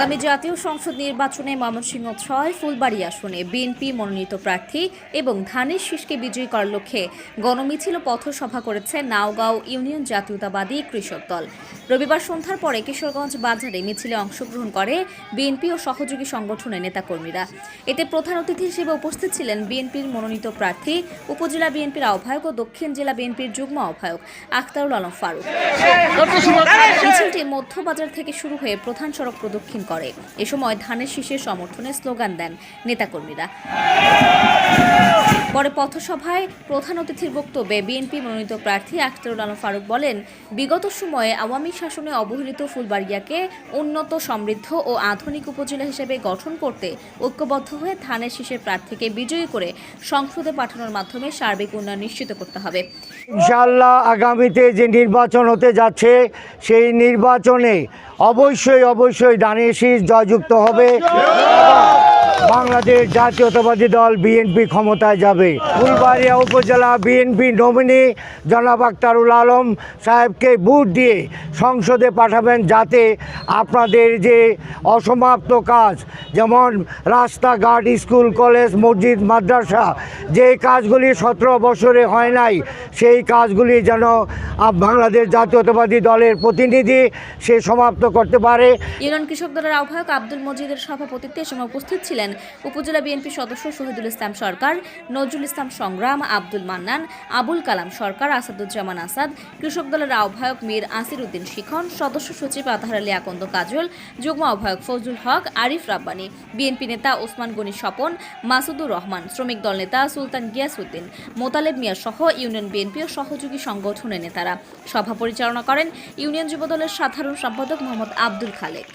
আগামী জাতীয় সংসদ নির্বাচনে ময়মনসিংহ ছয়, ফুলবাড়ি আসনে বিএনপি মনোনীত প্রার্থী এবং ধানের শীষকে বিজয়ী করার লক্ষ্যে গণমিছিল পথ পথসভা করেছে নাওগাঁও ইউনিয়ন জাতীয়তাবাদী কৃষক দল। রবিবার সন্ধ্যার পরে কিশোরগঞ্জ বাজারে মিছিলে অংশগ্রহণ করে বিএনপি ও সহযোগী সংগঠনের নেতাকর্মীরা। এতে প্রধান অতিথি হিসেবে উপস্থিত ছিলেন বিএনপির মনোনীত প্রার্থী, উপজেলা বিএনপির আহ্বায়ক ও দক্ষিণ জেলা বিএনপির যুগ্ম আহ্বায়ক আখতারুল আলম ফারুক। মিছিলটি মধ্যবাজার থেকে শুরু হয়ে প্রধান সড়ক প্রদক্ষিণ করে। এ সময় ধানের শীষের সমর্থনে স্লোগান দেন নেতাকর্মীরা। পরে পথসভায় প্রধান অতিথির বক্তব্যে বিএনপি মনোনীত প্রার্থী আখতারুল আলম ফারুক বলেন, বিগত সময়ে আওয়ামী শাসনে অবহেলিত ফুলবাড়িয়াকে উন্নত, সমৃদ্ধ ও আধুনিক উপজেলা হিসেবে গঠন করতে ঐক্যবদ্ধ হয়ে ধানের শীষের প্রার্থীকে বিজয়ী করে সংসদে পাঠানোর মাধ্যমে সার্বিক উন্নয়ন নিশ্চিত করতে হবে। ইনশাআল্লাহ আগামীতে যে নির্বাচন হতে যাচ্ছে, সেই নির্বাচনে অবশ্যই অবশ্যই দানের শীষ জয়যুক্ত হবে। বাংলাদেশ জাতীয়তাবাদী দল বিএনপি ক্ষমতায় যাবে। ফুলবাড়িয়া উপজেলা বিএনপি নমিনি জনাব আক্তারুল আলম সাহেবকে ভোট দিয়ে সংসদে পাঠাবেন যাতে আপনাদের যে অসমাপ্ত কাজ, যেমন রাস্তাঘাট, স্কুল, কলেজ, মসজিদ, মাদ্রাসা, যে কাজগুলি সতেরো বছরে হয় নাই, সেই কাজগুলি যেন বাংলাদেশ জাতীয়তাবাদী দলের প্রতিনিধি সে সমাপ্ত করতে পারে। ইউনিয়ন কৃষক দলের আহ্বায়ক আব্দুল মজিদের সভাপতিত্বে সময় উপস্থিত ছিলেন উপজেলা বিএনপি সদস্য শহীদুল ইসলাম সরকার, নজরুল ইসলাম সংগ্রাম আব্দুল মান্নান, আবুল কালাম সরকার, আসাদুজ্জামান আসাদ, কৃষক দলের আহ্বায়ক মীর আসির উদ্দিন শিখন, সদস্য সচিব আতাহার আলী আকন্দ কাজল, যুগ্ম আহ্বায়ক ফজলুল হক, আরিফ রাব্বানি, বিএনপি নেতা ওসমান গনি স্বপন, মাসুদুর রহমান, শ্রমিক দল নেতা সুলতান গিয়াসউদ্দিন, মোতালেব মিয়া সহ ইউনিয়ন বিএনপি ও সহযোগী সংগঠনের নেতারা। সভা পরিচালনা করেন ইউনিয়ন যুবদলের সাধারণ সম্পাদক মোহাম্মদ আব্দুল খালেক।